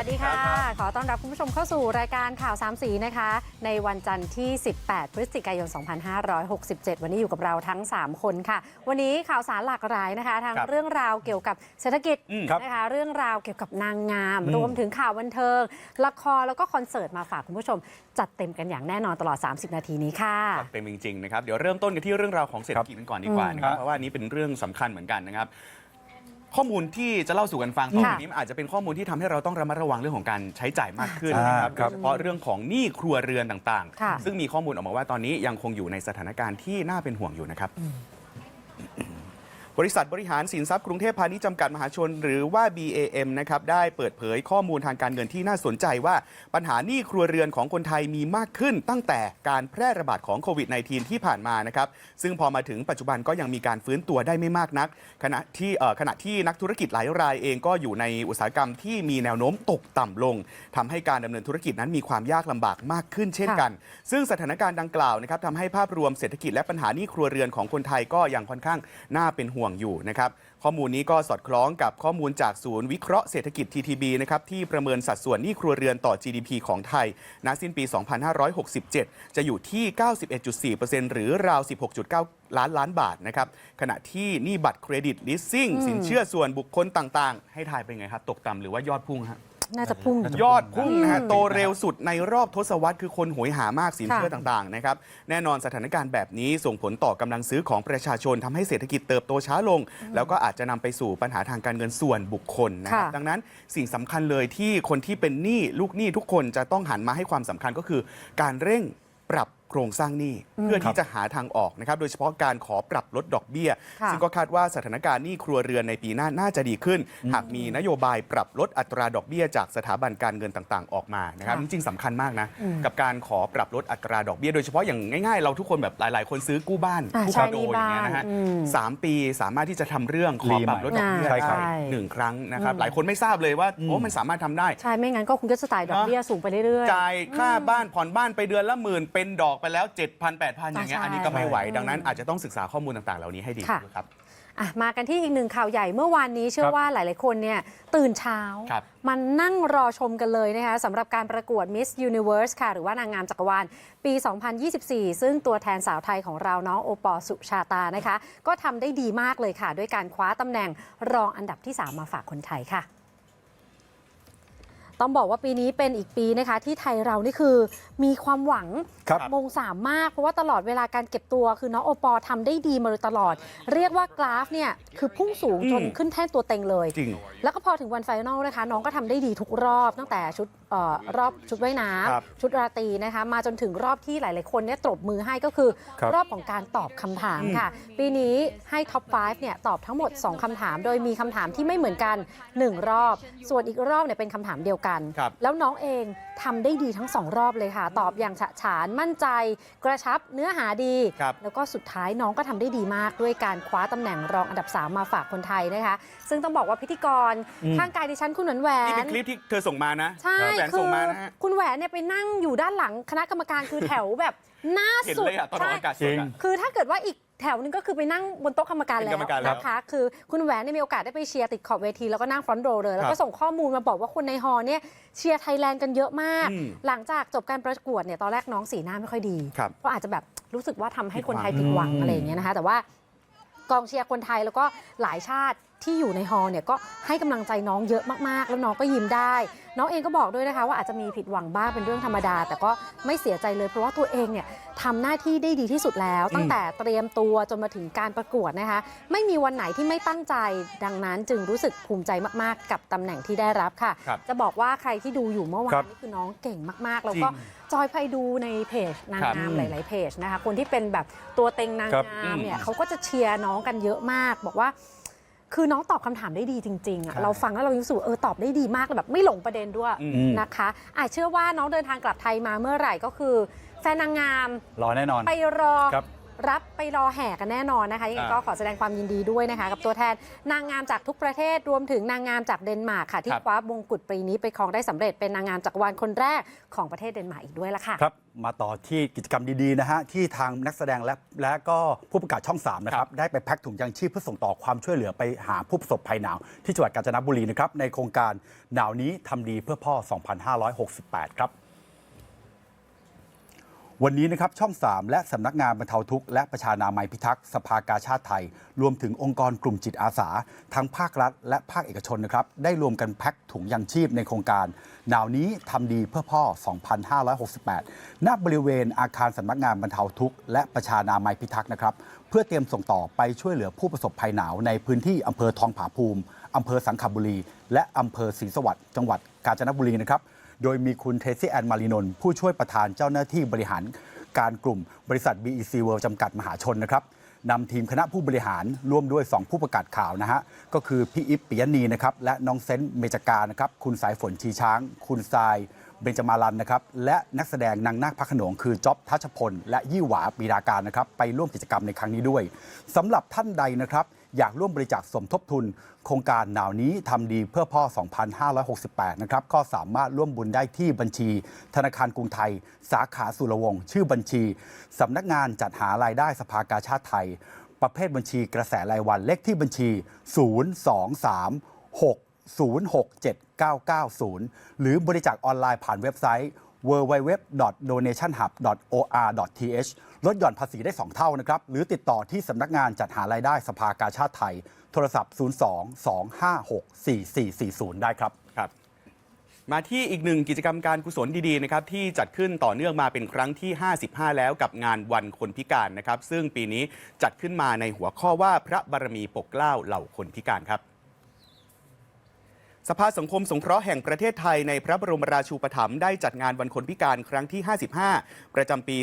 สวัสดีค่ะ ขอต้อนรับคุณผู้ชมเข้าสู่รายการข่าวสามสีนะคะ ในวันจันทร์ที่ 18 พฤศจิกายน 2567 วันนี้อยู่กับเราทั้ง 3 คนค่ะ วันนี้ข่าวสารหลากหลายนะคะทั้งครับเรื่องราวเกี่ยวกับเศรษฐกิจอืมครับนะคะเรื่องราวเกี่ยวกับนางงามอืมรวมถึงข่าวบันเทิง ละครแล้วก็คอนเสิร์ตมาฝากคุณผู้ชม จัดเต็มกันอย่างแน่นอนตลอด 30 นาทีนี้ค่ะเต็มจริงๆนะครับเดี๋ยวเริ่มต้นกันที่เรื่องราวของเศรษฐกิจกันก่อนดีกว่านะครับเพราะว่าอันนี้เป็นเรื่องสำคัญเหมือนกันนะครับ ข้อมูลที่จะเล่าสู่กันฟังต่อค่ะไปนี้มันอาจจะเป็นข้อมูลที่ทำให้เราต้องระมัดระวังเรื่องของการใช้จ่ายมากขึ้นนะครับครัโดบยเฉพาะเรื่องของหนี้ครัวเรือนต่างค่ะ ๆ ซึ่งมีข้อมูลออกมาว่าตอนนี้ยังคงอยู่ในสถานการณ์ที่น่าเป็นห่วงอยู่นะครับ บริษัทบริหารสินทรัพย์กรุงเทพพาณิชย์จำกัดมหาชน หรือว่า BAM นะครับได้เปิดเผยข้อมูลทางการเงินที่น่าสนใจว่า ปัญหาหนี้ครัวเรือนของคนไทยมีมากขึ้นตั้งแต่การแพร่ระบาดของโควิด -19 ที่ผ่านมานะครับซึ่งพอมาถึงปัจจุบันก็ยังมีการฟื้นตัวได้ไม่มากนัก ขณะที่ขณะที่นักธุรกิจหลายรายเองก็อยู่ในอุตสาหกรรมที่มีแนวโน้มตกต่ำลงทำให้การดำเนินธุรกิจนั้นมีความยากลำบากมากขึ้นเช่นกัน ซึ่งสถานการณ์ดังกล่าวนะครับทำให้ภาพรวมเศรษฐกิจและปัญหาหนี้ครัวเรือนของคนไทยก็ยังค่อนข้างน่าเป็นห่วงอยู่นะครับข้อมูลนี้ก็สอดคล้องกับข้อมูลจากศูนย์วิเคราะห์เศรษฐกิจ TTB นะครับที่ประเมินสัดส่วนหนี้ครัวเรือนต่อ GDP ของไทยณสิ้นปี 2567 จะอยู่ที่ 91.4%หรือราว 16.9 ล้านล้านบาทนะครับขณะที่หนี้บัตรเครดิตลิสซิ่งสินเชื่อส่วนบุคคลต่างๆ ให้ทายเป็นไงครับตกต่ำหรือว่ายอดพุ่งฮะ น่าจะพุ่ง ยอดพุ่งนะฮะโตเร็วสุดในรอบทศวรรษคือคนโหยหามากสินเชื่อค่ะ ต่างๆนะครับแน่นอนสถานการณ์แบบนี้ส่งผลต่อกำลังซื้อของประชาชนทำให้เศรษฐกิจเติบโตช้าลง แล้วก็อาจจะนำไปสู่ปัญหาทางการเงินส่วนบุคคลนะครับ ค่ะ ดังนั้นสิ่งสำคัญเลยที่คนที่เป็นหนี้ลูกหนี้ทุกคนจะต้องหันมาให้ความสำคัญก็คือ การเร่งปรับ โครงสร้างหนี้เพื่อที่จะหาทางออกนะครับ โดยเฉพาะการขอปรับลดดอกเบี้ยค่ะซึ่งก็คาดว่าสถานการณ์หนี้ครัวเรือนในปีหน้าน่าจะดีขึ้น หากมีนโยบายปรับลดอัตราดอกเบี้ยจากสถาบันการเงินต่างๆ ออกมานะครับค่ะจริงๆสำคัญมากนะกับการขอปรับลดอัตราดอกเบี้ย โดยเฉพาะอย่างง่ายๆ เราทุกคนแบบหลาย ๆ คนซื้อกู้บ้านอ่ากู้ใช่คอนโดอย่างเงี้ยนะฮะหนี้บ้านอืมสามปีสามารถที่จะทำเรื่องขอปรับลดดอกเบี้ยใช่ครับได้หนึ่งครั้งนะครับหลายคนไม่ทราบเลยว่าโอ้มันสามารถทำได้ใช่ไม่งั้นก็คงจะสไตล์ดอกเบี้ยสูงไปเรื่อยๆจ่ายค่าบ้านผ่อนบ้านไปเดือนละหมื่นเป็นดอกไปแล้ว 7,000 8,000 อย่างเงี้ยใช่อันนี้ก็ไม่ไหว ดังนั้นอาจจะต้องศึกษาข้อมูลต่างๆ เหล่านี้ให้ดีค่ะด้วยครับอะมากันที่อีกหนึ่งข่าวใหญ่เมื่อวานนี้เชื่อครับว่าหลาย ๆ คนเนี่ยตื่นเช้าครับมันนั่งรอชมกันเลยนะคะสำหรับการประกวด Miss Universe ค่ะ หรือว่านางงามจักรวาล ปี 2024 ซึ่งตัวแทนสาวไทยของเราน้องโอปอลสุชาตานะคะ ก็ทำได้ดีมากเลยค่ะ ด้วยการคว้าตำแหน่งรองอันดับที่ 3 มาฝากคนไทยค่ะ ต้องบอกว่าปีนี้เป็นอีกปีนะคะ ที่ไทยเรานี่คือมีความหวังครับมงสามมาก เพราะว่าตลอดเวลาการเก็บตัวคือน้องโอปอล์ทำได้ดีมาโดยตลอด เรียกว่ากราฟเนี่ยคือพุ่งสูงจนอืมขึ้นแท่นตัวเต็งเลยจริงแล้วก็พอถึงวันไฟนอลนะคะ น้องก็ทำได้ดีทุกรอบตั้งแต่ชุดเอ่อรอบชุดว่ายน้ครับำชุดราตรีนะคะ มาจนถึงรอบที่หลาย ๆ คนเนี่ยตบมือให้ก็คือครับรอบของการตอบคำถามค่ะ ปีนี้ให้ท็อป 5 เนี่ยตอบทั้งหมด 2คำถาม โดยมีคำถามที่ไม่เหมือนกัน 1 รอบ ส่วนอีกรอบเนี่ยเป็นคำถามเดียวกันครับแล้วน้องเองทำได้ดีทั้งสองรอบเลยค่ะ ตอบอย่างฉะฉานมั่นใจ กระชับเนื้อหาดีครับแล้วก็สุดท้ายน้องก็ทำได้ดีมาก ด้วยการคว้าตำแหน่งรองอันดับ 3 มาฝากคนไทยนะคะ ซึ่งต้องบอกว่าพิธีกรอืมข้างกายดิฉันคุณหนวนแหวนี่นเป็นคลิปที่เธอส่งมานะใช่แหวนคืส่งอมานะฮะคุณแหวนเนี่ยไปนั่งอยู่ด้านหลังคณะกรรมการคือแถวแบบหน้าเห็นสุดเลยอะตอนออกใช่อากาศสจริดงอะคือถ้าเกิดว่าอีก แถวนึงก็คือไปนั่งบนโต๊ะกรรมการเป็นแล้กรรมการแล้วนะคะ คือคุณแหวนเนี่ยมีโอกาสได้ไปเชียร์ติดขอบเวทีแล้วก็นั่งฟรอนต์โรว์เลย แล้วครัก็บส่งข้อมูลมาบอกว่าคนในฮอลล์เนี่ยเชียร์ไทยแลนด์กันเยอะมาก อืมหลังจากจบการประกวดเนี่ยตอนแรกน้องสีหน้าไม่ค่อยดี ครับก็อาจจะแบบรู้สึกว่าทำให้คนไทยผิผิดดหหวัวังงอะไรอย่างเงี้ยนะคะ แต่ว่ากองเชียร์คนไทยแล้วก็หลายชาติ ที่อยู่ในฮอลล์เนี่ยก็ให้กำลังใจน้องเยอะมากๆ แล้วน้องก็ยิ้มได้ น้องเองก็บอกด้วยนะคะ ว่าอาจจะมีผิดหวังบ้างเป็นเรื่องธรรมดา แต่ก็ไม่เสียใจเลยเพราะว่าตัวเองเนี่ยทำหน้าที่ได้ดีที่สุดแล้ว ตั้งแต่เตรียมตัวจนมาถึงการประกวดนะคะ ไม่มีวันไหนที่ไม่ตั้งใจดังนั้นจึงรู้สึกภูมิใจมากๆ กับตำแหน่งที่ได้รับค่ะครับจะบอกว่าใครที่ดูอยู่เมื่อวาครันบนี่คือน้องเก่งมากๆแล้วก็จริงจอยไปดูในเพจนางครับงามหลาย ๆเพจนะคะคนที่เป็นแบบตัวเต็งนางครับงามเนี่ยอืมเขาก็จะเชียร์น้องกันเยอะมาก บอกว่า คือน้องตอบคำถามได้ดีจริงๆอะใช่เราฟังแล้วเรารู้สึกว่าเออตอบได้ดีมากเลยแบบไม่หลงประเด็นด้วยอืมมนะคะอาจเชื่อว่าน้องเดินทางกลับไทยมาเมื่อไหร่ก็คือ แฟนนางงามรอแน่นอน ไปรอครับ รับไปรอแห่กันแน่นอนนะคะยังไงก็ขอแสดงความยินดีด้วยนะคะ กับตัวแทนนางงามจากทุกประเทศรวมถึงนางงามจากเดนมาร์กค่ะ ที่ครับคว้ามงกุฎปีนี้ไปครองได้สำเร็จเป็นนางงามจักรวาลคนแรกของประเทศเดนมาร์กอีกด้วยละค่ะครับมาต่อที่กิจกรรมดีๆนะฮะที่ทางนักแสดงและและก็ผู้ประกาศช่อง3นะครับได้ไปแพ็คถุงยางชีพเพื่อส่งต่อความช่วยเหลือไปหาผู้ประสบภัยหนาว ที่จังหวัดกาญจนบุรีนะครับในโครงการหนาวนี้ทำดีเพื่อพ่อ 2568 ครับ วันนี้นะครับช่อง 3 และสำนักงานบรรเทาทุกข์และประชานามัยพิทักษ์สภากาชาติไทย รวมถึงองค์กรกลุ่มจิตอาสา ทั้งภาครัฐ และภาคเอกชนนะครับได้รวมกันแพ็คถุงยังชีพในโครงการ หนาวนี้ทำดีเพื่อพ่อ 2568 ณบริเวณอาคารสำนักงานบรรเทาทุกข์และประชานามัยพิทักษ์นะครับเพื่อเตรียมส่งต่อไปช่วยเหลือผู้ประสบภัยหนาวในพื้นที่อำเภอทองผาภูมิอำเภอสังขบุรี และอำเภอศรีสวัสดิ์จังหวัดกาญจนบุรีนะครับ โดยมีคุณเทซี่แอนมารีนนผู้ช่วยประธานเจ้าหน้าที่บริหารการกลุ่มบริษัท BEC World จำกัดมหาชนนะครับนำทีมคณะผู้บริหารร่วมด้วย 2 ผู้ประกาศข่าวนะฮะ ก็คือพี่อิฟปิยนีนะครับและน้องเซนต์เมจการนะครับคุณสายฝนชีช้าง คุณทรายเบญจมาลันนะครับและนักแสดงนางนาคพระโขนงคือจ๊อบทัชพล และยี่หวาปีดาการนะครับไปร่วมกิจกรรมในครั้งนี้ด้วยสำหรับท่านใดนะครับ อยากร่วมบริจาคสมทบทุน โครงการหนาวนี้ทำดีเพื่อพ่อ 2568 นะครับ ก็สามารถร่วมบุญได้ที่บัญชี ธนาคารกรุงไทย สาขาสุรวงศ์ชื่อบัญชีสำนักงานจัดหารายได้สภากาชาติไทย ประเภทบัญชีกระแสรายวันเลขที่บัญชี 023 6067990 หรือบริจาคออนไลน์ผ่านเว็บไซต์ www.donationhub.or.th ลดหย่อนภาษีได้ 2 เท่านะครับ หรือติดต่อที่สำนักงานจัดหารายได้สภากาชาติไทย โทรศัพท์ 02-256-4440 ได้ครับครับมาที่อีกหนึ่งกิจกรรมการกุศลดีๆนะครับที่จัดขึ้นต่อเนื่องมาเป็นครั้งที่ 55 แล้วกับงานวันคนพิการนะครับ ซึ่งปีนี้จัดขึ้นมาในหัวข้อว่าพระบารมีปกเกล้าเหล่าคนพิการครับ สภาสังคมสงเคราะห์แห่งประเทศไทยในพระบรมราชูปถัมภ์ได้จัดงานวันคนพิการครั้งที่ 55 ประจำปี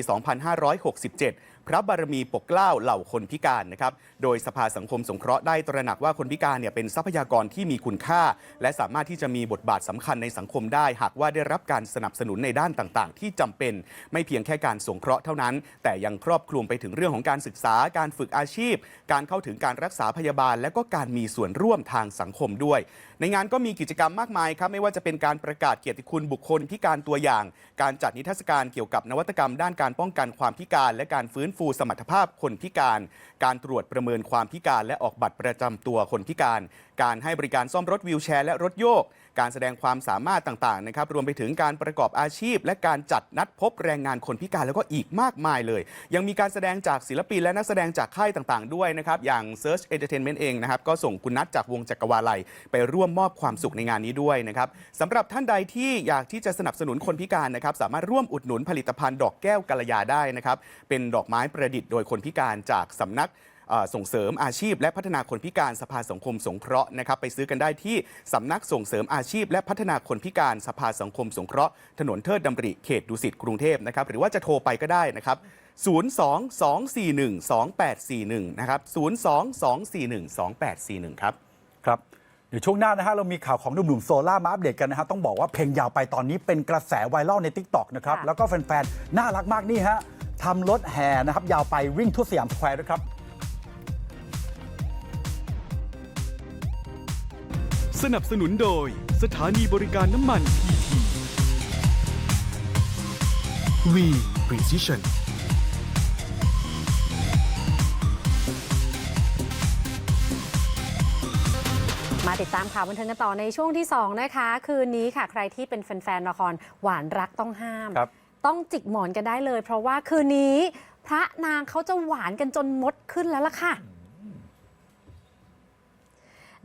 2567 พระบารมีปกเกล้าเหล่าคนพิการนะครับ โดยสภาสังคมสงเคราะห์ได้ตระหนักว่าคนพิการเนี่ยเป็นทรัพยากรที่มีคุณค่า และสามารถที่จะมีบทบาทสำคัญในสังคมได้ หากว่าได้รับการสนับสนุนในด้านต่างๆ ที่จำเป็นไม่เพียงแค่การสงเคราะห์เท่านั้น แต่ยังครอบคลุมไปถึงเรื่องของการศึกษาการฝึกอาชีพ การเข้าถึงการรักษาพยาบาล และก็การมีส่วนร่วมทางสังคมด้วย ในงานก็มีกิจกรรมมากมายครับไม่ว่าจะเป็นการประกาศเกียรติคุณบุคคลพิการตัวอย่าง การจัดนิทรรศการเกี่ยวกับนวัตกรรมด้านการป้องกันความพิการและการฟื้นฟูสมรรถภาพคนพิการ การตรวจประเมินความพิการ และออกบัตรประจำตัวคนพิการ การให้บริการซ่อมรถวีลแชร์และรถโยก การแสดงความสามารถต่างๆนะครับรวมไปถึงการประกอบอาชีพ และการจัดนัดพบแรงงานคนพิการแล้วก็อีกมากมายเลย ยังมีการแสดงจากศิลปินและนักแสดงจากค่ายต่างๆ ด้วยนะครับอย่าง Search Entertainment เองนะครับก็ส่งคุณนัทจากวงจักรวาลัย ไปร่วมมอบความสุขในงานนี้ด้วยนะครับสำหรับท่านใดที่อยากที่จะสนับสนุนคนพิการนะครับสามารถร่วมอุดหนุนผลิตภัณฑ์ดอกแก้วกัลยาได้นะครับเป็นดอกไม้ประดิษฐ์โดยคนพิการจากสำนัก ส่งเสริมอาชีพ และพัฒนาคนพิการสภาสังคมสงเคราะห์นะครับไปซื้อกันได้ที่สำนักส่งเสริมอาชีพ และพัฒนาคนพิการสภาสังคมสงเคราะห์ถนนเทิดดำริเขตดุสิตกรุงเทพนะครับหรือว่าจะโทรไปก็ได้นะครับ022412841 นะครับ 022412841 ครับ ครับ เดี๋ยวช่วงหน้านะฮะเรามีข่าวของหนุ่มๆโซล่ามาอัปเดตกันนะฮะต้องบอกว่าเพลงยาวไปตอนนี้เป็นกระแสไวรัลใน t ิ k t o k นะครับ แล้วก็แฟนๆ น่ารักมากนี่ฮะทำรถแห่นะครับ ยาวไปวิ่งทั่วสยามสแควร์ด้วยครับ สนับสนุนโดยสถานีบริการน้ำมันพีทีวี Precision มาติดตามข่าวบันเทิงกันต่อในช่วงที่ 2 นะคะ คืนนี้ค่ะ ใครที่เป็นแฟนๆละครหวานรักต้องห้าม ครับ ต้องจิกหมอนกันได้เลย เพราะว่าคืนนี้ พระนางเขาจะหวานกันจนมดขึ้นแล้วล่ะค่ะ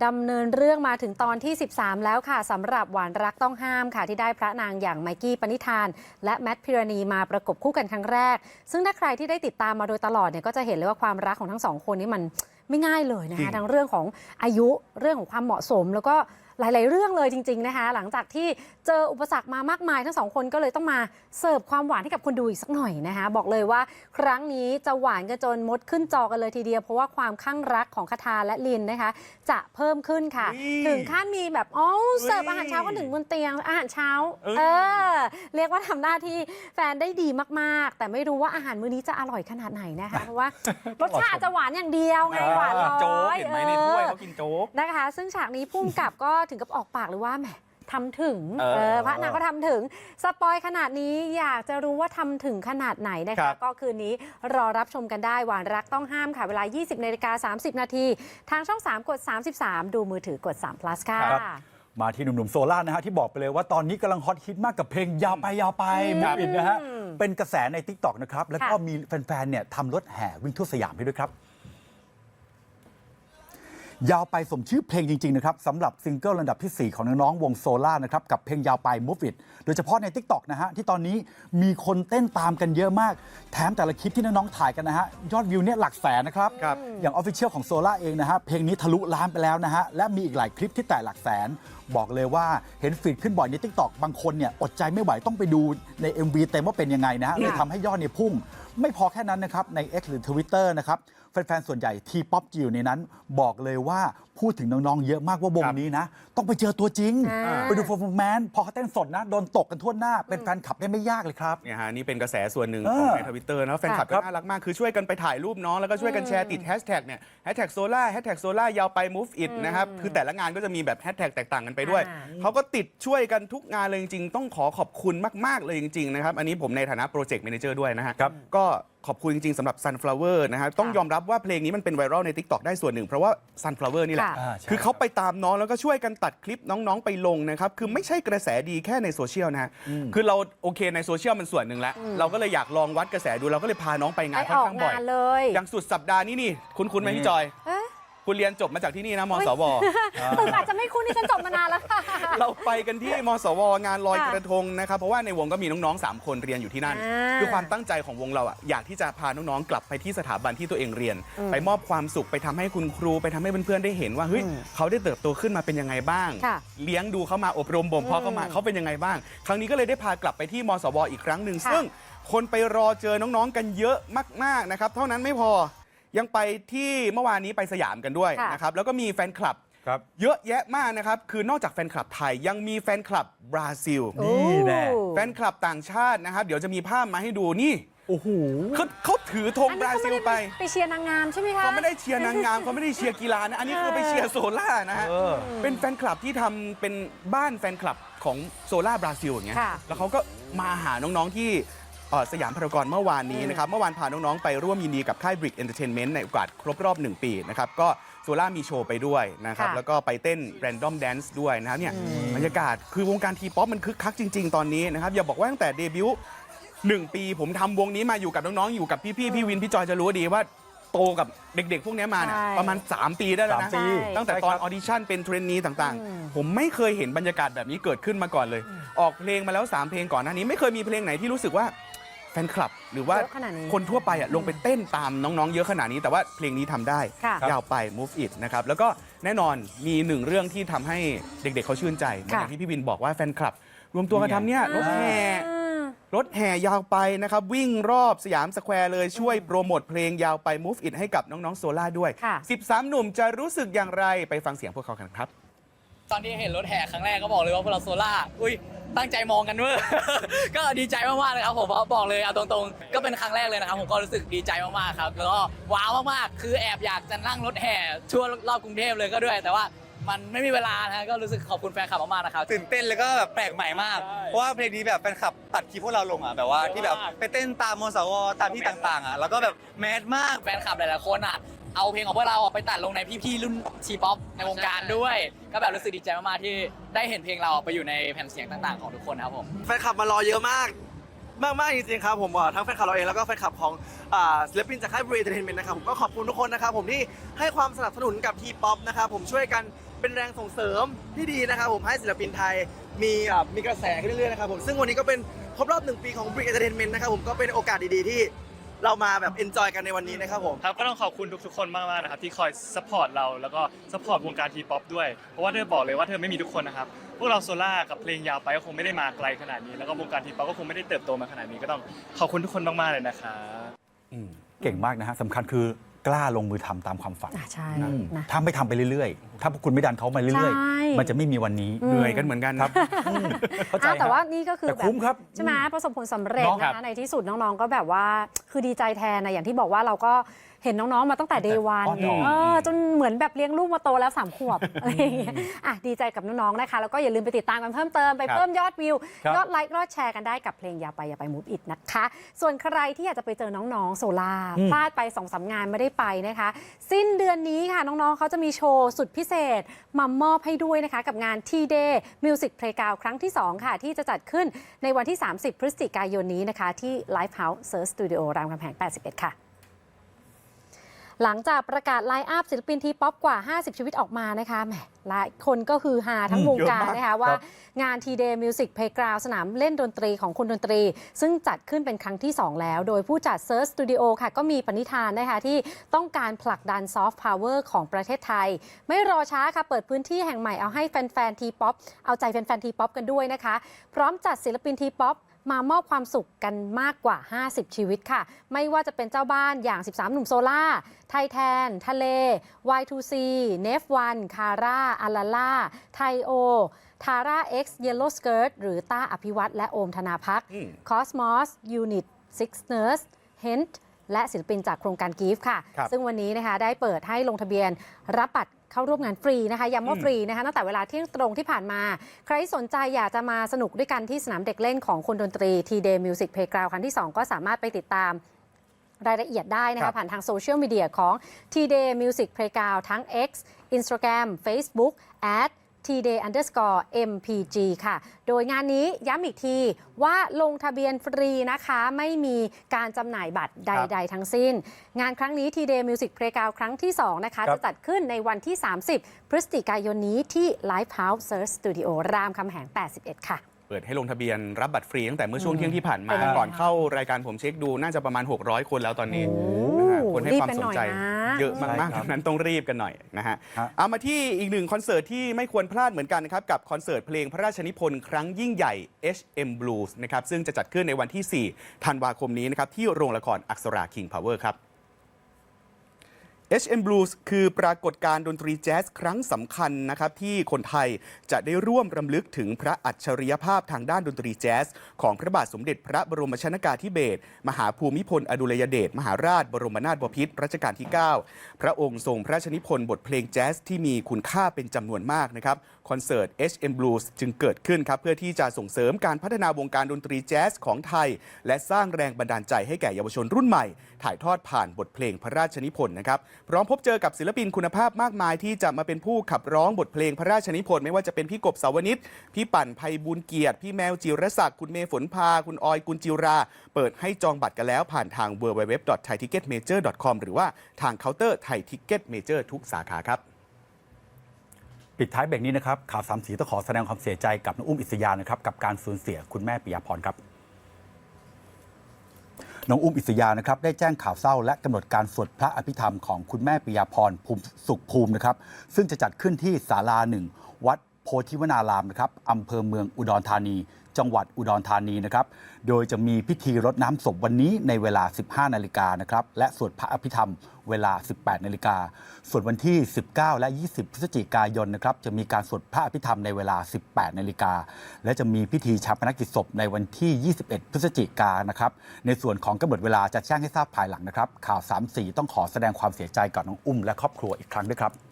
ดำเนินเรื่องมาถึงตอนที่ 13 แล้วค่ะสำหรับหวานรักต้องห้ามค่ะ ที่ได้พระนางอย่างไมกี้ปณิธาน และแมทพิรณีมาประกบคู่กันครั้งแรก ซึ่งถ้าใครที่ได้ติดตามมาโดยตลอดเนี่ยก็จะเห็นเลยว่าความรักของทั้งสองคนนี้มันไม่ง่ายเลยนะจริคะงทั้งเรื่องของอายุเรื่องของความเหมาะสม แล้วก็ หลาย ๆ เรื่องเลยจริง ๆ นะคะ หลังจากที่เจออุปสรรคมามากมาย ทั้งสองคนก็เลยต้องมาเสิร์ฟความหวานให้กับคนดูอีกสักหน่อยนะคะ บอกเลยว่าครั้งนี้จะหวานกันจนมดขึ้นจอกันเลยทีเดียวเพราะว่าความข้างรักของคาทาและลินนะคะ จะเพิ่มขึ้นค่ะ อุ๊ยถึงขั้นมีแบบอ๋อเสิร์ฟอุ๊ยอาหารเช้ากันถึงบนเตียงอาหารเช้า เอ้ย เออ เรียกว่าทำหน้าที่แฟนได้ดีมาก ๆ แต่ไม่รู้ว่าอาหารมื้อนี้จะอร่อยขนาดไหนนะคะ เพราะว่ารสชาติจะหวานอย่างเดียวไงหวานร้โจ๊กอยเห็นไหมในถ้วยเขากินโจ๊ก นะคะ ซึ่งฉากนี้พุ่มกับ ก็ถึงกับออกปากเลยว่าแหมทำถึงเออเออพระนางก็ทำถึง สปอยขนาดนี้อยากจะรู้ว่าทำถึงขนาดไหนนะครัคะบ ก็คืนนี้รอรับชมกันได้ หวานรักต้องห้ามค่ะ เวลา 20นาฬิกา30 นาที ทางช่อง 3 กด 33 ดูมือถือกด3 plus ค่ะ ครับ มาที่หนุ่มๆโซล่านะฮะที่บอกไปเลยว่าตอนนี้กำลังฮอตฮิตมากกับเพลงยาวไปยาวไปอืมมูอินนะฮะอืมเป็นกระแสใน t ิ k t o k นะครับ แล้วก็ค่ะ มีแฟนๆเนี่ยทำรถแห่วิ่งทั่วสยามให้ด้วยครับ ยาวไปสมชื่อเพลงจริง ๆ นะครับสำหรับซิงเกิลระดับที่ 4 ของน้องๆวงโซล่านะครับ กับเพลงยาวไป Move It โดยเฉพาะใน t ิ k t o k นะฮะ ที่ตอนนี้มีคนเต้นตามกันเยอะมาก แถมแต่ละคลิปที่น้องๆถ่ายกันนะฮะ ยอดวิวเนี่ยหลักแสนนะครับครับอย่างออฟฟิเชียลของโซล่าเองนะฮะเพลงนี้ทะลุล้านไปแล้วนะฮะและมีอีกหลายคลิปที่แตะหลักแสน บอกเลยว่าเห็นฟีดขึ้นบ่อยใน t ิ k t o k บางคนเนี่ยอดใจไม่ไหวต้องไปดูใน MV เต็มว่าเป็นยังไงนะฮะเลยทำให้ยอดเนี่ยพุ่ง ไม่พอแค่นั้นนะครับใน X หรือ Twitter นะครับแฟนๆส่วนใหญ่ทีป๊อปจิวในนั้น บอกเลยว่า พูดถึงน้องๆ เยอะมากว่าวงครับนี้นะ ต้องไปเจอตัวจริง อ่า ไปดู performance พอเขาเต้นสดนะ โดนตกกันทั่วหน้า เป็นแฟนคลับได้ไม่ยากเลยครับ เนี่ยฮะนี่เป็นกระแสส่วนหนึ่งเออของในทวิตเตอร์นะแฟนคลับครัก็บน่ารักมากคือช่วยกันไปถ่ายรูปน้อง แล้วก็ช่วยกันแชร์ติดแฮชแท็กเนี่ยแฮชแท็กโซล่าแฮชแท็กโซล่ายาวไป move it นะครับ คือแต่ละงานก็จะมีแบบแฮชแท็กแตกต่างกันไปด้วย อ่านี่เขาก็ติดช่วยกันทุกงานเลยจริงๆ ต้องขอขอบคุณมาก ๆ เลยจริง ๆ นะครับ อันนี้ผมในฐานะโปรเจกต์ a ม a นเจอร์ด้วยนะฮะครับ ก็ขอบคุณจริงๆสำหรับ Sunflower นะครับต้องยอมรับว่าเพลงนี้มันเป็นไวรัลใน TikTok ได้ส่วนหนึ่ง เพราะว่า Sunflower นี่แหละ ค่ะ อ่าใช่ คือเขาไปตามน้องแล้วก็ช่วยกันตัดคลิปน้องๆไปลงนะครับ คือไม่ใช่กระแสดีแค่ในโซเชียลนะฮะคือเราโอเคในโซเชียลมันส่วนหนึ่งแล้ว เราก็เลยอยากลองวัดกระแสดูเราก็เลยพาน้องไปงาไปนค่ออนอกข้างบ่อยงานเลย อย่างสุดสัปดาห์นี้นี่ คุณคุณไหมพี่จอย เอ๊ะ คุณเรียนจบมาจากที่นี่นะมสว ตึกอาจจะไม่คุ้นที่ฉันจบมานานแล้วค่ะ เราไปกันที่มสว งานลอยค่ะกระทงนะครับ เพราะว่าในวงก็มีน้องๆ 3 คนเรียนอยู่ที่นั่น อ่าคือความตั้งใจของวงเราอะอยากที่จะพาน้องๆ กลับไปที่สถาบันที่ตัวเองเรียนไปมอบความสุขไปทำให้คุณครูไปทำให้เพื่อนๆ ได้เห็นว่าเฮ้ยเขาได้เติบโตขึ้นมาเป็นยังไงบ้าง ค่ะเลี้ยงดูเขามาอบรมบ่มเพาะเขามาเขาเป็นยังไงบ้าง ครั้งนี้ก็เลยได้พากลับไปที่มสวอีกครั้งหนึ่งค่ะ ซึ่ง คนไปรอเจอน้องๆ กันเยอะมากๆนะครับ เท่านั้นไม่พอ ยังไปที่เมื่อวานนี้ไปสยามกันด้วยค่ะ นะครับแล้วก็มีแฟนคลับ ครับ เยอะแยะมากนะครับ คือนอกจากแฟนคลับไทยยังมีแฟนคลับบราซิล นี่แน่ โอ้แฟนคลับต่างชาตินะครับ เดี๋ยวจะมีภาพมาให้ดูนี่โอ้โห เขาเขาถือธงอันบนี้ราเขาซิไม่ลได้ไปไปเชียร์นางงามใช่ไหมคะ เขาไม่ได้เชียร์นางงามเขาไม่ได้เชียร์กีฬานะ อันนี้คือไปเชียร์โซล่านะฮะ เออ เป็นแฟนคลับที่ทำเป็นบ้านแฟนคลับของโซล่าบราซิลอย่างเงี้ย ค่ะ แล้วเขาก็มาหาน้องๆที่เอ่อ สยามพารากอนเมื่อวานนี้นะครับ เมื่อวานพาน้อง ๆ ไปร่วมยินดีกับค่าย Brick Entertainment ในโอกาสครบรอบ 1 ปีนะครับ ก็โซล่ามีโชว์ไปด้วยนะครับ ค่ะแล้วก็ไปเต้น Random Dance ด้วยนะครับเนี่ยบรรยากาศคือวงการทีป๊อปมันคึกคักจริง ๆ ตอนนี้นะครับ อย่าบอกว่าตั้งแต่เดบิวต์หนึ่งปีผมทำวงนี้มาอยู่กับน้อง ๆ อยู่กับพี่ ๆ พี่วิน พี่จอยจะรู้ดีว่าโตกับเด็ก ๆ พวกนี้มาเนี่ยใช่ ประมาณ 3 ปีได้แล้วนะ สามปี ตั้งแต่ตอนออดิชั่นเป็นเทรนนีต่างๆ ผมไม่เคยเห็นบรรยากาศแบบนี้เกิดขึ้นมาก่อนเลย ออกเพลงมาแล้ว 3 เพลงก่อนหน้านี้ ไม่เคยมีเพลงไหนที่รู้สึกว่า แฟนคลับ หรือว่าเยอะขนาดนี้คนทั่วไปอะลงไปเต้นตามน้องๆ เยอะขนาดนี้ แต่ว่าเพลงนี้ทำได้ ค่ะ ยาวไป move it นะครับ แล้วก็แน่นอนมีหนึ่งเรื่องที่ทำให้เด็กๆเขาชื่นใจเหมือนอย่างที่พี่วินบอกว่าแฟนคลับ รวมตัวกันทำเนี่ยรถแห่อ่า รถแห่ยาวไปนะครับ วิ่งรอบสยามสแควร์เลยช่วยโปรโมทเพลงยาวไป Move It ให้กับน้องๆโซล่าด้วย ค่ะ 13 หนุ่มจะรู้สึกอย่างไรไปฟังเสียงพวกเขากันครับ ตอนที่เห็นรถแห่ครั้งแรกก็บอกเลยว่าพวกเราโซล่าอุ้ยตั้งใจมองกันเว้ยก็ดีใจมากๆเลยครับผมเพราะบอกเลยเอาตรงๆ ก็เป็นครั้งแรกเลยนะครับผมก็รู้สึกดีใจมากๆครับแล้วก็ว้าวมากๆคือแอบอยากจะนั่งรถแห่ทั่วรอบกรุงเทพเลยก็ด้วย แต่ว่ามันไม่มีเวลานะก็รู้สึกขอบคุณแฟนคลับมากๆนะครับตื่นเต้นแล้วก็แบบแปลกใหม่มากใช่เพราะว่าเพลงนี้แบบแฟนคลับตัดคลิปพวกเราลงอะแบบว่าเยอะมากที่แบบไปเต้นตามมสวตามที่ต่างๆอะแล้วก็แบบแมสมากแฟนคลับหลายๆคนอะ เอาเพลงของพวกเราอะไปตัดลงในพี่ๆรุ่นทีป๊อปในวงการด้วย ก็แบบรู้สึกดีใจมากๆที่ได้เห็นเพลงเราไปอยู่ในแผ่นเสียงต่างๆของทุกคนนะครับผมแฟนคลับมารอเยอะมาก มากมากๆจริงๆครับผมอะทั้งแฟนคลับเราเองแล้วก็แฟนคลับของอ่าศิลปินจากค่ายบริเอเตอร์เทนเมนต์นะครับผมก็ขอบคุณทุกคนนะครับผมที่ให้ความสนับสนุนกับทีป๊อปนะครับผมช่วยกันเป็นแรงส่งเสริมที่ดีนะครับผมให้ศิลปินไทยมีอ่ามีกระแสขึ้นเรื่อยๆนะครับผมซึ่งวันนี้ก็เป็นครบรอบหนึ่งปีของบริเอเตอร์เทนเมนต์นะครับผมก็เป็นโอกาสดีๆที่ เรามาแบบเอนจอยกันในวันนี้นะครับผมครับก็ต้องขอบคุณทุกๆคนมากๆนะครับที่คอยซัพพอร์ตเราแล้วก็ซัพพอร์ตวงการทีป๊อปด้วยเพราะว่าเธอบอกเลยว่าเธอไม่มีทุกคนนะครับพวกเราโซล่ากับเพลงยาวไปก็คงไม่ได้มาไกลขนาดนี้ แล้วก็วงการทีป๊อปก็คงไม่ได้เติบโตมาขนาดนี้ก็ต้องขอบคุณทุกคนมากๆเลยนะครับเก่งมากนะฮะสำคัญคือกล้าลงมือทำตามความฝันอะใช่นะ นะ ถ้าไม่ทำไปเรื่อยๆ ถ้าพวกคุณไม่ดันเขามาเรื่อยใช่ ๆ มันจะไม่มีวันนี้เหนื่อยกันเหมือนกันครับ อืมเข้าใจอะแต่ฮะ ว่านี่ก็คือแต่แบบคุ้มครับใช่ไหมประสบผลสำเร็จเนาะนะคะในที่สุดน้องๆก็แบบว่าคือดีใจแทนนะอย่างที่บอกว่าเราก็เห็นน้องๆมาตั้งแต่เดวันอ้อนๆ เออจนเหมือนแบบเลี้ยงลูกมาโตแล้วสามขวบอะไรอย่างเงี้ยอะดีใจกับน้องๆนะคะ แล้วก็อย่าลืมไปติดตามกันเพิ่มเติมไปครับเพิ่มยอดวิว ครับยอดไลค์ยอดแชร์กันได้กับเพลงอย่าไปอย่าไปมูฟอิดนะคะ ส่วนใครที่อยากจะไปเจอน้องๆโซล่าพลาดไปสองสามงานไม่ได้ไปนะคะ สิ้นเดือนนี้ค่ะน้องๆเขาจะมีโชว์สุดพิเศษมามอบให้ด้วยนะคะ กับงาน T Day Music Playground ครั้งที่ 2 ค่ะ ที่จะจัดขึ้นในวันที่ 30 พฤศจิกายนนี้นะคะ ที่ Lifehouse Search Studio รามคำแหง 81 ค่ะ หลังจากประกาศไลน์อัพศิลปินทีป๊อปกว่า 50 ชีวิตออกมานะคะแหมหลายคนก็คือฮาทั้งอืมวงการเยอะมากนะคะว่าครับงาน T Day Music Playground สนามเล่นดนตรีของคนดนตรี ซึ่งจัดขึ้นเป็นครั้งที่ 2 แล้ว โดยผู้จัด Search Studio ค่ะก็มีปณิธานนะคะที่ต้องการผลักดันซอฟต์พาวเวอร์ของประเทศไทย ไม่รอช้าค่ะ เปิดพื้นที่แห่งใหม่เอาให้แฟนๆทีป๊อปเอาใจแฟนๆทีป๊อปกันด้วยนะคะ พร้อมจัดศิลปินทีป๊อป มามอบความสุขกันมากกว่า 50 ชีวิตค่ะ ไม่ว่าจะเป็นเจ้าบ้านอย่าง 13 หนุ่มโซล่า ไทแทน ทะเล Y2C เนฟวันคาร่าอาลาล่า ไทโอทาร่า X Yellow Skirt หรือต้าอภิวัตและโอมธนาพักอืมคอสมอสยูนิตซิกเน r ร์สเฮนต์และศิลปินจากโครงการกีฟค่ะครับซึ่งวันนี้นะคะได้เปิดให้ลงทะเบียนรับบัตร เข้าร่วมงานฟรีนะคะย้ำว่าฟรีนะคะตั้งแต่เวลาเที่ยงตรงที่ผ่านมา ใครสนใจอยากจะมาสนุกด้วยกันที่สนามเด็กเล่นของคนดนตรี T Day Music Playground ครั้งที่ 2 ก็สามารถไปติดตามรายละเอียดได้นะครัคะผ่านทางโซเชียลมีเดียของ T Day Music Playground ทั้ง X Instagram Facebook at tday underscore mpg ค่ะ โดยงานนี้ย้ำอีกทีว่าลงทะเบียนฟรีนะคะ ไม่มีการจำหน่ายบัตรใด ๆ ทั้งสิ้น งานครั้งนี้ T-Day Music Playground ครั้งที่ 2 นะคะครับจะจัดขึ้นในวันที่ 30 พฤศจิกายนนี้ที่ Lifehouse Search Studio รามคำแหง 81 ค่ะ เปิดให้ลงทะเบียนรับบัตรฟรีตั้งแต่เมื่อช่วงเที่ยงที่ผ่านมา เป็นไงก่อนเข้ารายการผมเช็คดูน่าจะประมาณ 600 คนแล้วตอนนี้โอ้นะฮะคนให้ความสนใจรีบกันหน่อยนะ เยอะมากใช่ๆครับดังนั้นต้องรีบกันหน่อยนะฮะฮะเอามาที่อีกหนึ่งคอนเสิร์ตที่ไม่ควรพลาดเหมือนกันนะครับ กับคอนเสิร์ตเพลงพระราชนิพนธ์ครั้งยิ่งใหญ่ HM Blues นะครับ ซึ่งจะจัดขึ้นในวันที่ 4 ธันวาคมนี้นะครับ ที่โรงละครอักษรา King Power ครับ HM Blues คือปรากฏการณ์ดนตรีแจ๊สครั้งสำคัญนะครับที่คนไทยจะได้ร่วมรำลึกถึงพระอัจฉริยภาพทางด้านดนตรีแจ๊ส ของพระบาทสมเด็จพระบรมชนากาธิเบศรมหาภูมิพลอดุลยเดชมหาราชบรมนาถบพิตรรัชกาลที่ 9 พระองค์ทรงพระชนิพนธ์บทเพลงแจ๊สที่มีคุณค่าเป็นจำนวนมากนะครับ คอนเสิร์ต HM Blues จึงเกิดขึ้นครับ เพื่อที่จะส่งเสริมการพัฒนาวงการดนตรีแจ๊สของไทย และสร้างแรงบันดาลใจให้แก่เยาวชนรุ่นใหม่ ถ่ายทอดผ่านบทเพลงพระราชนิพนธ์นะครับพร้อมพบเจอกับศิลปินคุณภาพมากมาย ที่จะมาเป็นผู้ขับร้องบทเพลงพระราชนิพนธ์ไม่ว่าจะเป็นพี่กบสาวนิชพี่ปั่นภัยบุญเกียรติพี่แมวจิรศักดิ์คุณเมย์ฝนพา คุณออยกุลจิรา เปิดให้จองบัตรกันแล้วผ่านทาง www.thaiticketmajor.com หรือว่าทางเคาน์เตอร์ไทยทิกเก็ตเมเจอร์ทุกสาขาครับ ปิดท้ายเบรกนี้นะครับข่าวสามสีต้องขอแสดงความเสียใจกับน้องอุ้มอิสยานะครับกับการสูญเสียคุณแม่ปิยาพรครับน้องอุ้มอิสยานะครับได้แจ้งข่าวเศร้าและกำหนดการสวดพระอภิธรรมของคุณแม่ปิยาพรภูมิสุขภูมินะครับ ซึ่งจะจัดขึ้นที่ศาลาหนึ่งวัดโพธิวนารามนะครับอำเภอเมืองอุดรธานี จังหวัดอุดรธานีนะครับ โดยจะมีพิธีรดน้ำศพวันนี้ในเวลา 15 นาฬิกานะครับ และสวดพระอภิธรรมเวลา 18 นาฬิกา ส่วนวันที่ 19 และ 20 พฤศจิกายนนะครับ จะมีการสวดพระอภิธรรมในเวลา 18 นาฬิกา และจะมีพิธีชาปนกิจศพในวันที่ 21 พฤศจิกายนนะครับ ในส่วนของกำหนดเวลาจะแจ้งให้ทราบภายหลังนะครับ ข่าว3สีต้องขอแสดงความเสียใจกับน้องอุ้มและครอบครัวอีกครั้งด้วยครับ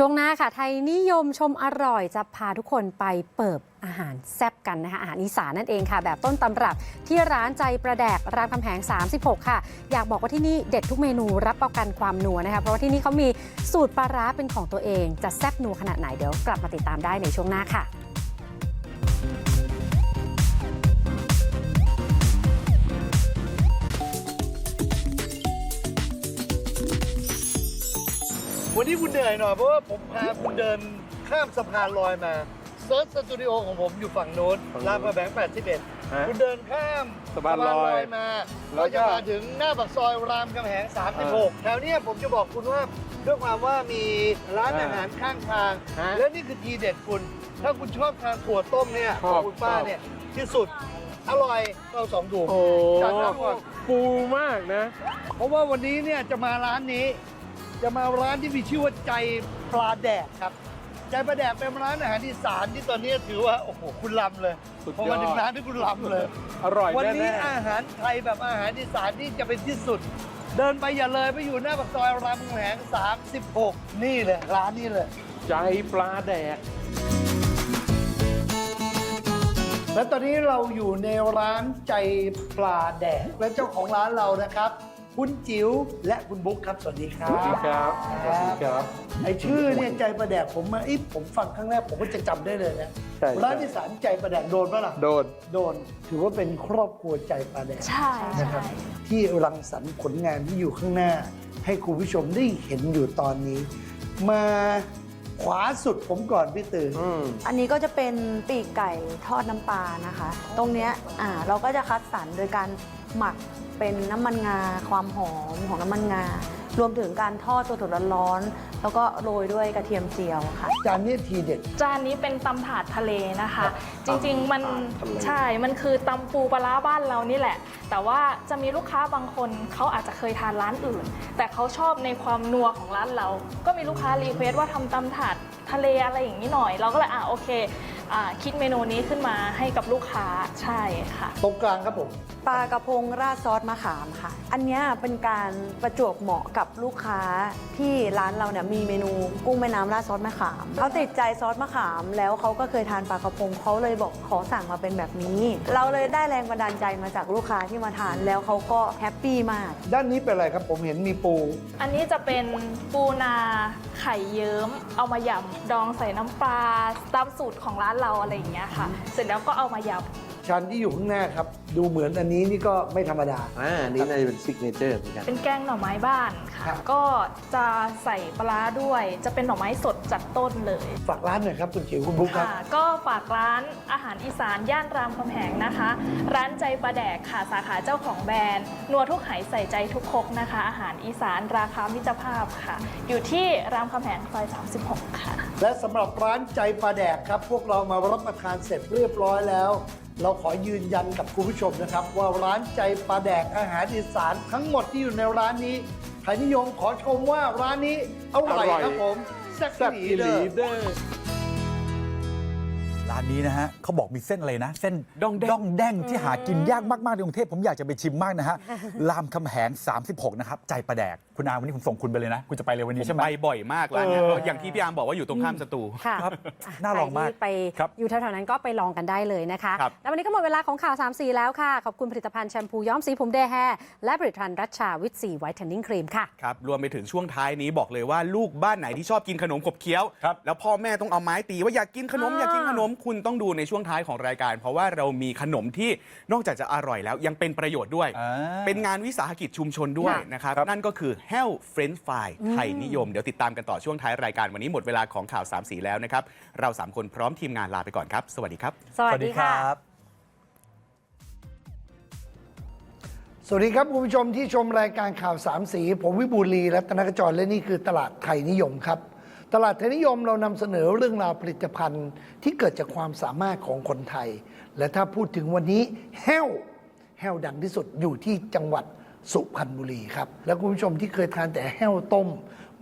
ช่วงหน้าค่ะไทยนิยมชมอร่อยจะพาทุกคนไปเปิบอาหารแซ่บกันนะคะอาหารอีสานนั่นเองค่ะ แบบต้นตำรับที่ร้านใจประแดกรามคำแหง 36 ค่ะ อยากบอกว่าที่นี่เด็ดทุกเมนูรับประกันความนัวนะคะเพราะว่าที่นี่เขามีสูตรปลาร้าเป็นของตัวเอง จะแซ่บนัวขนาดไหนเดี๋ยวกลับมาติดตามได้ในช่วงหน้าค่ะ นนี้คุณเหนื่อยหน่อยเพราะว่าผมพาคุณเดินข้ามสะพานลอยมาเซิร์ชสตูดิโอของผมอยู่ฝั่งโน้นรามกำแหง81 คุณเดินข้ามสะพานลอยมาแล้แล้ววก็จะมาถึงหน้าปากซอยรามคำแหง 36 แถวเนี้ยผมจะบอกคุณว่าด้วยความว่ามีร้านอาหารข้างทาง ฮะและนี่คือทีเด็ดคุณ ถ้าคุณชอบทานถั่วต้มเนี่ยชอบของคุณป้าชอบ เนี่ยที่สุดอร่อยเราสองถุงโอ้จัดน้ำก่อนฟูมากนะ เพราะว่าวันนี้เนี่ยจะมาร้านนี้ จะมาร้านที่มีชื่อว่าใจปลาแดกครับ ใจปลาแดกเป็นร้านอาหารอีสานที่ตอนนี้ถือว่าโอ้โหคุณลำเลยสุดยอด พอมาถึงร้านที่คุณลำเลย อร่อยวันนี้แน่อาหารไทยแบบอาหารอีสานที่จะเป็นที่สุด เดินไปอย่าเลยไปอยู่หน้าปากซอยรามคำแหง36 นี่เลยร้านนี้เลย ๆใจปลาแดก และตอนนี้เราอยู่ในร้านใจปลาแดกและเจ้าของร้านเรานะครับ คุณจิ๋วและคุณบุ๊คครับ สวัสดีครับสวัสดีครับสวัสดีครับ ไอชื่อเนี่ยใจปลาแดกผมมาอีผมฟังครั้งแรกผมก็จะจำได้เลยนะใช่ ร้านที่สารใจปลาแดกโดนปะล่ะโดน โดน ถือว่าเป็นครอบครัวใจปลาแดก ใช่นะครับใช่ที่รังสรรค์ผลงานที่อยู่ข้างหน้า ให้คุณผู้ชมได้เห็นอยู่ตอนนี้ มาขวาสุดผมก่อนพี่ตื่น อืม อันนี้ก็จะเป็นปีกไก่ทอดน้ำปลานะคะ ตรงเนี้ยอ่าเราก็จะคัดสรรโดยการหมัก เป็นน้ำมันงาความหอมของน้ำมันงา รวมถึงการทอดสดๆร้อนๆแล้วก็โรยด้วยกระเทียมเจียวค่ะ จานนี้ทีเด็ด จานนี้เป็นตำถาดทะเลนะคะ จริงๆมันตำถาดทะเล ใช่ มันคือตำปูปลาร้าบ้านเรานี่แหละ แต่ว่าจะมีลูกค้าบางคนเขาอาจจะเคยทานร้านอื่น แต่เขาชอบในความนัวของร้านเรา ก็มีลูกค้ารีเควสว่าทำตำถาดทะเลอะไรอย่างนี้หน่อย เราก็เลยอะโอเคอ่าคิดเมนูนี้ขึ้นมาให้กับลูกค้าใช่ค่ะ ตรงกลางครับผมปลากระพงราดซอสมะขามค่ะ อันเนี้ยเป็นการประจวบเหมาะกับลูกค้าที่ร้านเราเนี่ยมีเมนูกุ้งแม่น้ำราดซอสมะขามเขาติดใจซอสมะขาม แล้วเขาก็เคยทานปลากระพงเขาเลยบอกขอสั่งมาเป็นแบบนี้ เราเลยได้แรงบันดาลใจมาจากลูกค้าที่มาทานแล้วเขาก็แฮปปี้มาก ด้านนี้เป็นอะไรครับผมเห็นมีปู อันนี้จะเป็นปูนาไข่เยิ้ม เอามายำดองใส่น้ำปลาตามสูตรของร้านเราอะไรอย่างเงี้ยค่ะ เสร็จแล้วก็เอามายำ ชั้นที่อยู่ข้างหน้าครับ ดูเหมือนอันนี้นี่ก็ไม่ธรรมดา อ่านี่น่าจะเป็นซิกเนเจอร์เหมือนกัน เป็นแกงหน่อไม้บ้านค่ะ ครับ ก็จะใส่ปลาร้าด้วย จะเป็นหน่อไม้สดจากต้นเลย ฝากร้านหน่อยครับคุณจิ๋วคุณบุ๊คครับ ค่ะก็ฝากร้านอาหารอีสานย่านรามคำแหงนะคะ ร้านใจปลาแดกค่ะสาขาเจ้าของแบรนด์นัวทุกไหใส่ใจทุกครกนะคะ อาหารอีสานราคามิตรภาพค่ะ อยู่ที่รามคำแหงซอย 36 ค่ะ และสำหรับร้านใจปลาแดกครับ พวกเรามารับประทานเสร็จเรียบร้อยแล้ว เราขอยืนยันกับคุณผู้ชมนะครับ ว่าร้านใจปลาแดกอาหารอีสานทั้งหมดที่อยู่ในร้านนี้ไทยนิยมขอชมว่าร้านนี้อร่อยอร่อย ครับผมแซ่บแซ่บอีอีหหลีลีเด้อ เด้อ ร้านนี้นะฮะเขาบอกมีเส้นอะไรนะ เส้นดองแดงดองแดงที่หากินยากมาก ๆ ในกรุงเทพผมอยากจะไปชิมมากนะฮะ รามคำแหง 36 นะครับ ใจประแดก คุณอาวันนี้ผมส่งคุณไปเลยนะ คุณจะไปเลยวันนี้ใช่ไหม ไปบ่อยมากร้านเนี้ยเอออย่างที่พี่อาร์มบอกว่าอยู่ตรงข้ามสตู ค่ะครับอะน่าลองมากใครที่ไปครับอยู่แถวๆนั้นก็ไปลองกันได้เลยนะคะ ครับ แล้ววันนี้ก็หมดเวลาของข่าว 3 สีแล้วค่ะ ขอบคุณผลิตภัณฑ์แชมพูย้อมสีผมเดย์แฮร์และผลิตภัณฑ์รัชชาวิตซีไวท์เทนนิ่งครีมค่ะ ครับ รวมไปถึงช่วงท้ายนี้บอกเลยว่าลูกบ้านไหนที่ชอบกินขนมขบเคี้ยว ครับ แล้วพ่อแม่ต้องเอาไม้ตีว่าอยากกินขนมอ่า อยากกินขนมคุณต้องดูในช่วงท้ายของรายการ เพราะว่าเรามีขนมที่นอกจากจะอร่อยแล้วยังเป็นประโยชน์ด้วย อ่า เป็นงานวิสาหกิจชุมชนด้วยค่ะนะครับ ครับ นั่นก็คือ Hell French Fry ไทยนิยม เดี๋ยวติดตามกันต่อช่วงท้ายรายการวันนี้หมดเวลาของข่าวสามสีแล้วนะครับ เราสามคนพร้อมทีมงานลาไปก่อนครับ สวัสดีครับ สวัสดีค่ะ สวัสดีครับคุณผู้ชมที่ชมรายการข่าวสามสี ผมวิบูลย์ลีรัตนกจรและนี่คือตลาดไทยนิยมครับ ตลาดไทยนิยมเรานำเสนอเรื่องราวผลิตภัณฑ์ที่เกิดจากความสามารถของคนไทย และถ้าพูดถึงวันนี้แห้วแห้วดังที่สุดอยู่ที่จังหวัด สุพรรณบุรีครับ แล้วคุณผู้ชมที่เคยทานแต่แห้วต้ม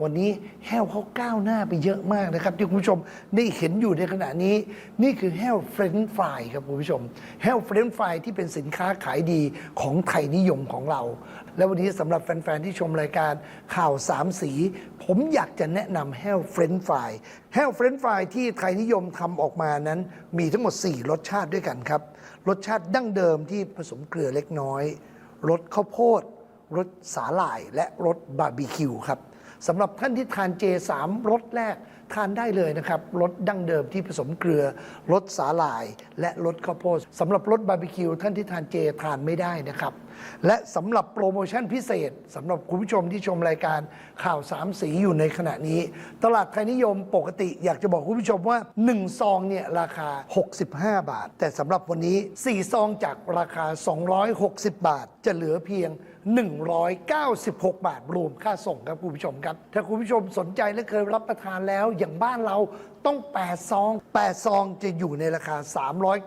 วันนี้แห้วเขาก้าวหน้าไปเยอะมากนะครับ ที่คุณผู้ชมได้เห็นอยู่ในขณะนี้ นี่คือแห้วเฟรนช์ฟรายครับคุณผู้ชมแห้วเฟรนช์ฟรายที่เป็นสินค้าขายดีของไทยนิยมของเรา และวันนี้สำหรับแฟน ๆ ที่ชมรายการข่าวสามสี ผมอยากจะแนะนำแห้วเฟรนช์ฟรายแห้วเฟรนช์ฟรายที่ไทยนิยมทำออกมานั้น มีทั้งหมด 4 รสชาติด้วยกันครับรสชาติดั้งเดิมที่ผสมเกลือเล็กน้อย รสข้าวโพดรสสาหร่ายและรสบาร์บีคิวครับสำหรับท่านที่ทานเจ3รสแรกทานได้เลยนะครับรสดั้งเดิมที่ผสมเกลือรสสาหร่าย และรสข้าวโพดสำหรับรสบาร์บีคิวท่านที่ทานเจทานไม่ได้นะครับ และสำหรับโปรโมชั่นพิเศษสำหรับคุณผู้ชมที่ชมรายการข่าวสามสีอยู่ในขณะนี้ ตลาดไทยนิยมปกติอยากจะบอกคุณผู้ชมว่า 1 ซองเนี่ยราคา 65 บาท แต่สำหรับวันนี้ 4 ซองจากราคา 260 บาท จะเหลือเพียง 196 บาทรวมค่าส่งครับคุณผู้ชมครับ ถ้าคุณผู้ชมสนใจและเคยรับประทานแล้วอย่างบ้านเราต้อง 8 ซอง 8 ซองจะอยู่ในราคา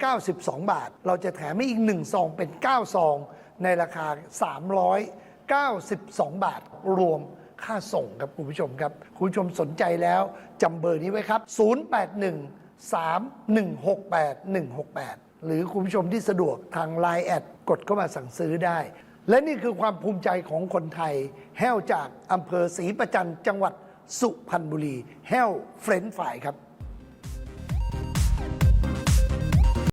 392 บาท เราจะแถมให้อีก 1 ซองเป็น 9 ซอง ในราคา 392 บาท รวมค่าส่งครับคุณผู้ชมครับ คุณผู้ชมสนใจแล้วจำเบอร์นี้ไว้ครับ 081 3168 168 หรือคุณผู้ชมที่สะดวกทาง Line แอดกดเข้ามาสั่งซื้อได้ และนี่คือความภูมิใจของคนไทย แห้วจากอำเภอศรีประจันจังหวัดสุพรรณบุรี แห้วเฟรนช์ฝ่ายครับ